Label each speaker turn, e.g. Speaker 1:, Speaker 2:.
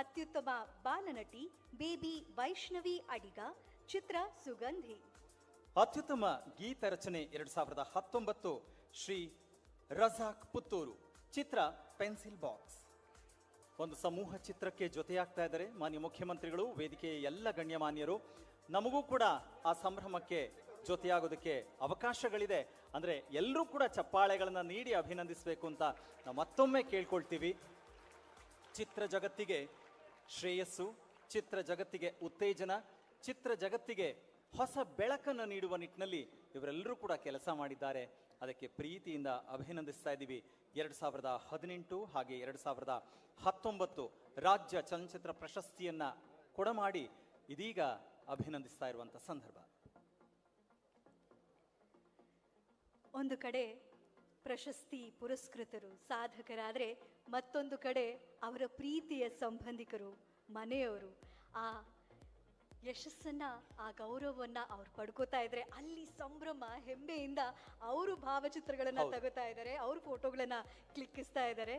Speaker 1: ಅತ್ಯುತ್ತಮ ಬಾಲನಟಿ ಬೇಬಿ ವೈಷ್ಣವಿ ಅಡಿಗ ಚಿತ್ರ ಸುಗಂಧಿ.
Speaker 2: ಅತ್ಯುತ್ತಮ ಗೀತ ರಚನೆ ಎರಡ್ ಸಾವಿರದ ಹತ್ತೊಂಬತ್ತು ಶ್ರೀ ರಜಾಕ್ ಪುತ್ತೂರು. ಚಿತ್ರ ಪೆನ್ಸಿಲ್ ಬಾಕ್ಸ್. ಒಂದು ಸಮೂಹ ಚಿತ್ರಕ್ಕೆ ಜೊತೆಯಾಗ್ತಾ ಇದ್ದಾರೆ ಮಾನ್ಯ ಮುಖ್ಯಮಂತ್ರಿಗಳು, ವೇದಿಕೆಯ ಎಲ್ಲ ಗಣ್ಯಮಾನ್ಯರು, ನಮಗೂ ಕೂಡ ಆ ಸಂಭ್ರಮಕ್ಕೆ ಜೊತೆಯಾಗೋದಕ್ಕೆ ಅವಕಾಶಗಳಿದೆ. ಅಂದರೆ ಎಲ್ಲರೂ ಕೂಡ ಚಪ್ಪಾಳೆಗಳನ್ನು ನೀಡಿ ಅಭಿನಂದಿಸಬೇಕು ಅಂತ ನಾವು ಮತ್ತೊಮ್ಮೆ ಕೇಳ್ಕೊಳ್ತೀವಿ. ಚಿತ್ರ ಜಗತ್ತಿಗೆ ಶ್ರೇಯಸ್ಸು, ಚಿತ್ರ ಜಗತ್ತಿಗೆ ಉತ್ತೇಜನ, ಚಿತ್ರ ಜಗತ್ತಿಗೆ ಹೊಸ ಬೆಳಕನ್ನು ನೀಡುವ ನಿಟ್ಟಿನಲ್ಲಿ ಇವರೆಲ್ಲರೂ ಕೂಡ ಕೆಲಸ ಮಾಡಿದ್ದಾರೆ. ಅದಕ್ಕೆ ಪ್ರೀತಿಯಿಂದ ಅಭಿನಂದಿಸ್ತಾ ಇದ್ದೀವಿ. ಎರಡು ಸಾವಿರದ ಹದಿನೆಂಟು ಹಾಗೆ ಎರಡು ಸಾವಿರದ ಹತ್ತೊಂಬತ್ತು ರಾಜ್ಯ ಚಲನಚಿತ್ರ ಪ್ರಶಸ್ತಿಯನ್ನ ಕೊಡಮಾಡಿ ಇದೀಗ ಅಭಿನಂದಿಸ್ತಾ ಇರುವಂಥ ಸಂದರ್ಭ.
Speaker 1: ಒಂದು ಕಡೆ ಪ್ರಶಸ್ತಿ ಪುರಸ್ಕೃತರು ಸಾಧಕರಾದರೆ ಮತ್ತೊಂದು ಕಡೆ ಅವರ ಪ್ರೀತಿಯ ಸಂಬಂಧಿಕರು ಮನೆಯವರು ಆ ಯಶಸ್ಸನ್ನ ಆ ಗೌರವವನ್ನ ಅವ್ರು ಪಡ್ಕೋತಾ ಇದ್ರೆ ಅಲ್ಲಿ ಸಂಭ್ರಮ ಹೆಮ್ಮೆಯಿಂದ ಅವರು ಭಾವಚಿತ್ರಗಳನ್ನ. ತಗೋತಾ ಇದ್ದಾರೆ ಅವ್ರ ಫೋಟೋಗಳನ್ನ ಕ್ಲಿಕ್ಕಿಸ್ತಾ ಇದ್ದಾರೆ